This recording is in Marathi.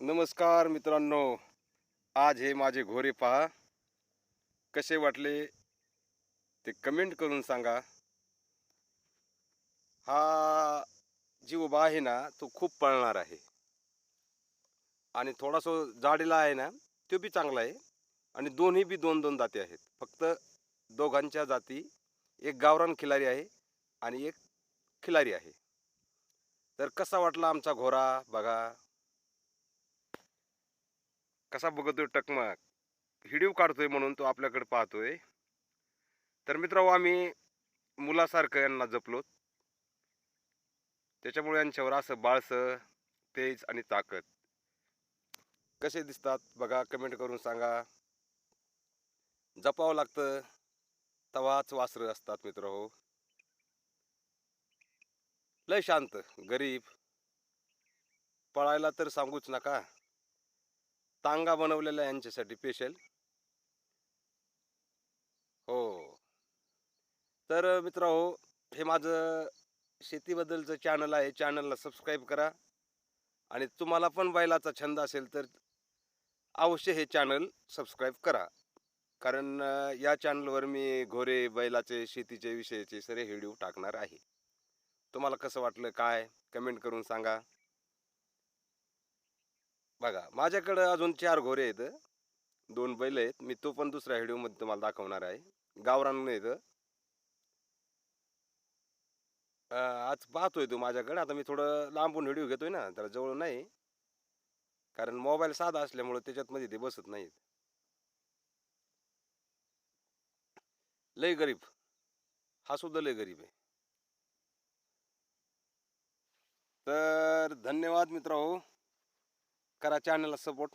नमस्कार मित्रांनो. आज हे माझे घोरे पहा. कसे वाटले ते कमेंट करून सांगा. हा जी उभा आहे ना तो खूप पळणार आहे. आणि थोडासा जाडीला आहे ना तो बी चांगला आहे. आणि दोन्ही बी दोन दोन जाती आहेत. फक्त दोघांच्या जाती एक गावरान खिलारी आहे आणि एक खिलारी आहे. तर कसा वाटला आमचा घोरा? बघा. कसा बघतोय टकमक? व्हिडिओ काढतोय म्हणून तो आपल्याकडे पाहतोय. तर मित्रांनो आम्ही मुलासारखं यांना जपलो. त्याच्यामुळे यांच्यावर असं बाळसं तेज आणि ताकद. कसे दिसतात बघा कमेंट करून सांगा. जपावं लागतं तवाच वासरं असतात मित्र हो लय शांत गरीब. पळायला तर सांगूच नका. तांगा बनवलेला आहे यांच्यासाठी स्पेशल हो. तर मित्र हो हे माझं शेतीबद्दलचं चॅनल आहे. चॅनलला सबस्क्राईब करा. आणि तुम्हाला पण बैलाचा छंद असेल तर अवश्य हे चॅनल सबस्क्राईब करा. कारण या चॅनलवर मी घोरे बैलाचे शेतीचे विषयाचे सरे व्हिडिओ टाकणार आहे. तुम्हाला कसं वाटलं काय? कमेंट करून सांगा. बघा माझ्याकडं अजून चार घोरे आहेत. दोन बैल आहेत. मी तो पण दुसऱ्या व्हिडिओमध्ये तुम्हाला दाखवणार आहे. गावरान आहेत आज पाहतोय तू माझ्याकडे. आता मी थोडं लांबून व्हिडिओ घेतोय ना त्याला जवळ नाही. कारण मोबाईल साधा असल्यामुळे त्याच्यात मध्ये ते बसत नाहीत. लय गरीब. हा सुद्धा लय गरीब आहे. तर धन्यवाद मित्र करा चॅनलला सपोर्ट